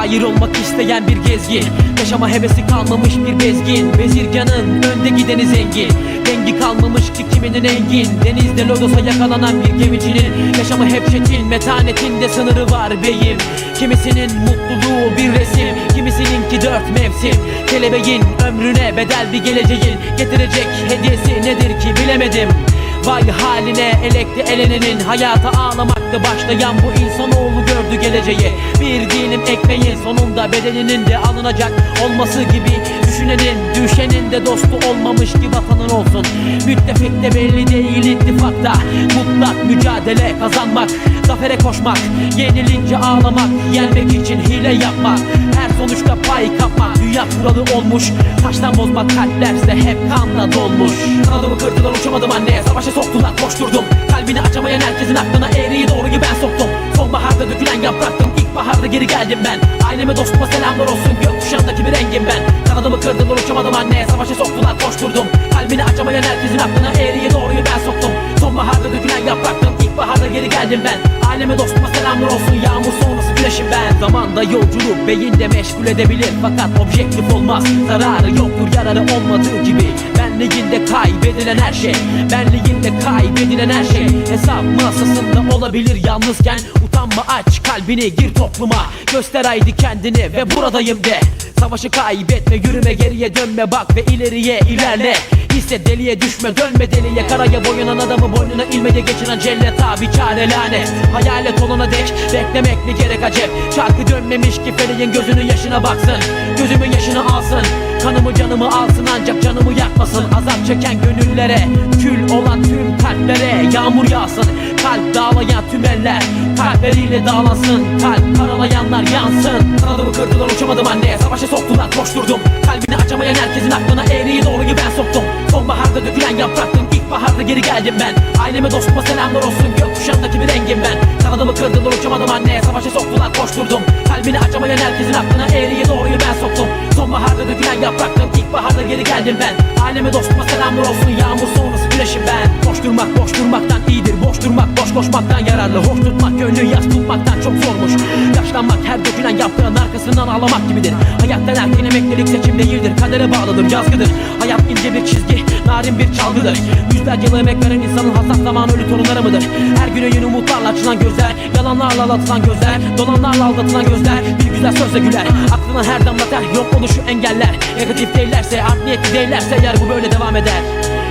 şair olmak isteyen bir gezgin. Yaşama hevesi kalmamış bir bezgin. Bezirganın önde gideni zengin. Dengi kalmamış ki kiminin engin. Denizde lodosa yakalanan bir gemicinin Yaşamı hep çetin. Metanetinde sınırı var beyim Kimisinin mutluluğu bir resim. Kimisininki dört mevsim. Kelebeğin ömrüne bedel bir geleceğin Getirecek hediyesi nedir ki bilemedim. Vay haline elekte elenenin Hayata ağlamakta başlayan bu insanoğlu gördü geleceği Bir dilim ekmeğin sonunda bedeninin de alınacak olması gibi Düşünenin düşenin de dostu olmamış ki vatanın olsun. Müttefik de belli değil ittifakta. Mutlak mücadele kazanmak Zafere koşmak Yenilince ağlamak Yenmek için hile yapmak. Her sonuçta pay kapmak Dünya kuralı olmuş. Taştan bozmak kalplerse hep kanla dolmuş. Kanadımı kırdılar uçamadım anneye. Savaşa soktular koşturdum. Kalbini açamayan herkesin aklına eğriyi doğruyu ben soktum. Sonbaharda dökülen yapraktım İlkbaharda geri geldim ben. Aileme dostuma selamlar olsun. Gökkuşağındaki bir rengim ben. Kanadımı kırdılar uçamadım anneye. Savaşa soktular koşturdum. Kalbini açamayan herkesin aklına eğriyi doğruyu ben soktum. Sonbaharda dökülen yapraktım İlkbaharda geri geldim ben. Aileme dostuma selamlar olsun. Yağmur sonrası güneşim ben. Zamanda yolculuk beyinde meşgul edebilir. Fakat objektif olmaz. Zararı yoktur yararı olmadığı gibi. Benliğinde kaybedilen her şey. Benliğinde kaybedilen her şey. Hesap masasında olabilir yalnızken Utanma aç kalbini? Gir topluma. Göster haydi kendini ve buradayım de. Savaşı kaybetme yürüme geriye dönme bak ve ileriye ilerle. Hisse deliye düşme dönme deliye. Karaya boyanan adamı boynuna ilmede geçiren cellet abi çare lanet Hayalet olana dek beklemek mi gerek acep? Çarkı dönmemiş ki feleğin gözünün yaşına baksın. Gözümün yaşını alsın. Kanımı canımı alsın ancak canımı yakmasın. Azap çeken gönüllere Yağmur yağsın. Kalp dağlayan tüm eller Kalpleriyle dağlansın. Kalp karalayanlar yansın. Kanadımı kırdılar uçamadım anne. Savaşa soktular koşturdum. Kalbini açamayan herkesin aklına eğriyi doğruyu ben soktum. Sonbaharda dökülen yapraktım İlkbaharda geri geldim ben. Aileme dostuma selamlar olsun. Gökkuşağındaki bir rengim ben. Kanadımı kırdılar uçamadım anne. Savaşa soktular koşturdum. Kalbini açamayan herkesin aklına eğriyi doğruyu ben soktum. Sonbaharda dökülen yapraktım İlkbaharda geri geldim ben. Aileme dostuma selamlar olsun. Yağmur sonrası güneşim ben. Boş durmak boş durmaktan iyidir. Boş durmak boş koşmaktan yararlı. Hoş tutmak gönlü yaz tutmaktan çok zormuş. Yaşlanmak her dökülen yaprağın arkasından ağlamak gibidir. Hayattan erken emeklilik seçim değildir. Kadere bağlıdır yazgıdır. Hayat ince bir çizgi narin bir çalgıdır. Yüzlerce yıl emek veren insanın hassas zaman ölü torunları mıdır? Her güne yeni umutlarla açılan gözler Yalanlarla aldatılan gözler Dolanlarla aldatılan gözler Bir güzel sözle güler. Aklına her damla ter yok oluşu engeller. Negatif değillerse art niyetli değillerse eğer bu böyle devam eder.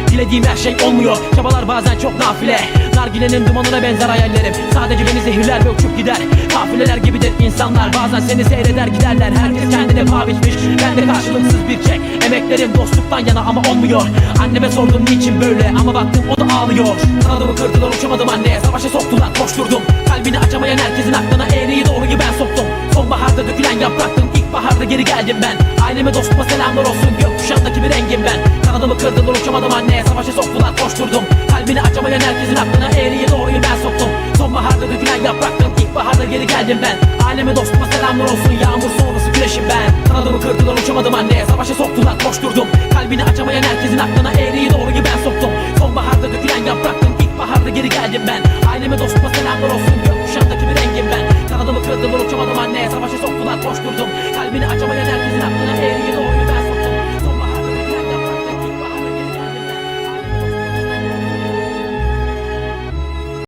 Dilediğim her şey olmuyor Çabalar bazen çok nafile. Nargilenin dumanına benzer hayallerim Sadece beni zehirler ve uçup gider. Kafileler gibidir insanlar Bazen seni seyreder giderler. Herkes kendine paha biçmiş Ben de karşılıksız bir çek Emeklerim dostluktan yana ama olmuyor. Anneme sordum niçin böyle? Ama baktım o da ağlıyor. Kanadımı kırdılar uçamadım anneye Savaşa soktular koşturdum. Kalbini açamayan herkesin aklına eğriyi doğruyu ben soktum. Sonbaharda dökülen yapraktım İlkbaharda geri geldim ben. Aileme dostuma selamlar olsun Gökkuşağındaki bir rengim ben. Kanadımı kırdılar uçamadım anneye Savaşa soktular koşturdum. Kalbini açamayan herkesin aklına eğriye doğruyu ben soktum. Sonbaharda dökülen yapraktım İlkbaharda geri geldim ben. Aileme dostuma selamlar olsun. Yağmur sonrası güneşim ben. Kanadımı kırdılar uçamadım anneye Savaşa soktular koşturdum Kalbini açamayan herkesin aklına eğriyi doğru ben soktum. Sonbaharda dökülen yapraktım ilkbaharda geri geldim ben. Aileme dostuma selamlar olsun gökkuşağındaki bir rengim ben. Kanadımı kırdım uçamadım anneye savaşa soktular koşturdum Kalbini açamayan herkesin aklına eğriyi doğru